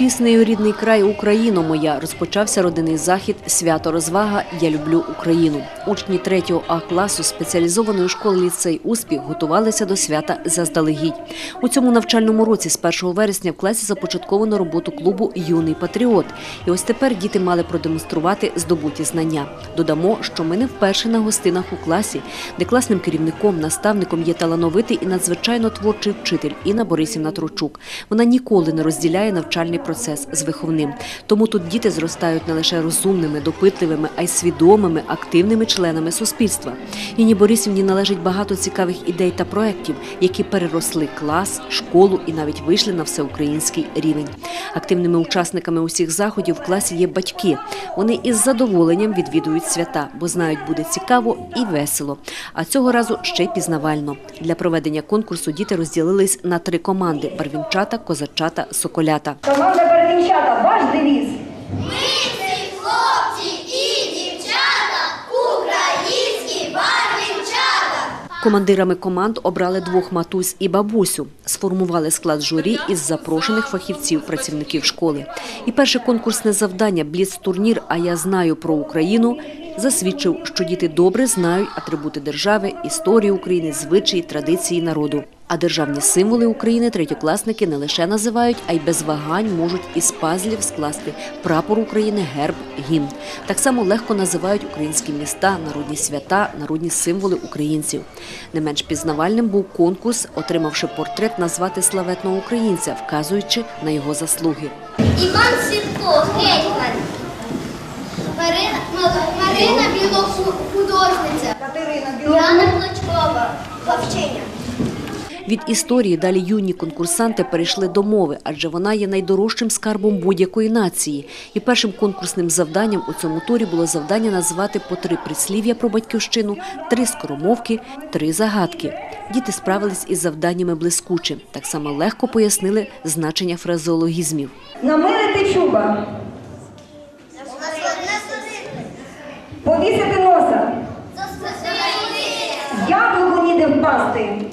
Піснею рідний край Україно моя розпочався родинний захід Свято розвага Я люблю Україну. Учні 3 А класу спеціалізованої школи ліцей успіх готувалися до свята заздалегідь. У цьому навчальному році з 1 вересня в класі започатковано роботу клубу Юний патріот. І ось тепер діти мали продемонструвати здобуті знання. Додамо, що ми не вперше на гостинах у класі, де класним керівником, наставником є талановитий і надзвичайно творчий вчитель Інна Борисівна Тручук. Вона ніколи не розділяє навчальний процес з виховним. Тому тут діти зростають не лише розумними, допитливими, а й свідомими, активними членами суспільства. Інні Борисівні належить багато цікавих ідей та проєктів, які переросли клас, школу і навіть вийшли на всеукраїнський рівень. Активними учасниками усіх заходів в класі є батьки. Вони із задоволенням відвідують свята, бо знають, буде цікаво і весело. А цього разу ще й пізнавально. Для проведення конкурсу діти розділились на три команди: барвінчата, козачата, соколята. Команда Бердинчата, ваш девіз. Ми хлопці і дівчата, українські барвінчата. Командирами команд обрали двох матусь і бабусю. Сформували склад журі із запрошених фахівців, працівників школи. І перше конкурсне завдання Бліц-турнір А я знаю про Україну засвідчив, що діти добре знають атрибути держави, історію України, звичаї, традиції народу. А державні символи України третьокласники не лише називають, а й без вагань можуть із пазлів скласти прапор України, герб, гімн. Так само легко називають українські міста, народні свята, народні символи українців. Не менш пізнавальним був конкурс, отримавши портрет назвати славетного українця, вказуючи на його заслуги. Іван Сірко, гетьман. Марина, Марина Білохудожниця. Катерина Яна Білорус. Клочкова, вовчиня. Від історії далі юні конкурсанти перейшли до мови, адже вона є найдорожчим скарбом будь-якої нації. І першим конкурсним завданням у цьому турі було завдання назвати по три прислів'я про батьківщину, три скоромовки, три загадки. Діти справились із завданнями блискуче, так само легко пояснили значення фразеологізмів. Намилити чуба. Повісити носа. Яблуку ніде впасти.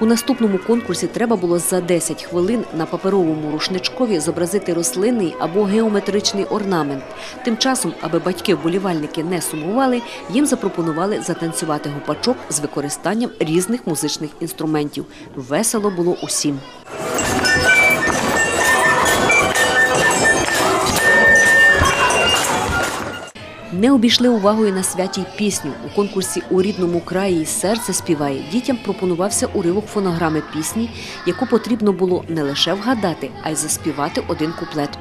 У наступному конкурсі треба було за 10 хвилин на паперовому рушничкові зобразити рослинний або геометричний орнамент. Тим часом, аби батьки-вболівальники не сумували, їм запропонували затанцювати гупачок з використанням різних музичних інструментів. Весело було усім. Не обійшли увагою на святі й пісню. У конкурсі у рідному краї серце співає. Дітям пропонувався уривок фонограми пісні, яку потрібно було не лише вгадати, а й заспівати один куплет.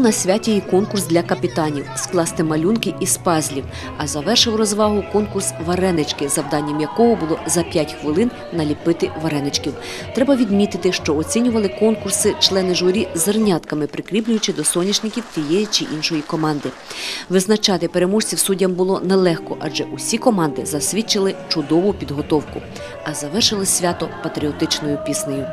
На святі і конкурс для капітанів скласти малюнки із пазлів. А завершив розвагу конкурс варенички, завданням якого було за 5 хвилин наліпити вареничків. Треба відмітити, що оцінювали конкурси члени журі зернятками, прикріплюючи до соняшників тієї чи іншої команди. Визначати переможців суддям було нелегко, адже усі команди засвідчили чудову підготовку. А завершили свято патріотичною піснею.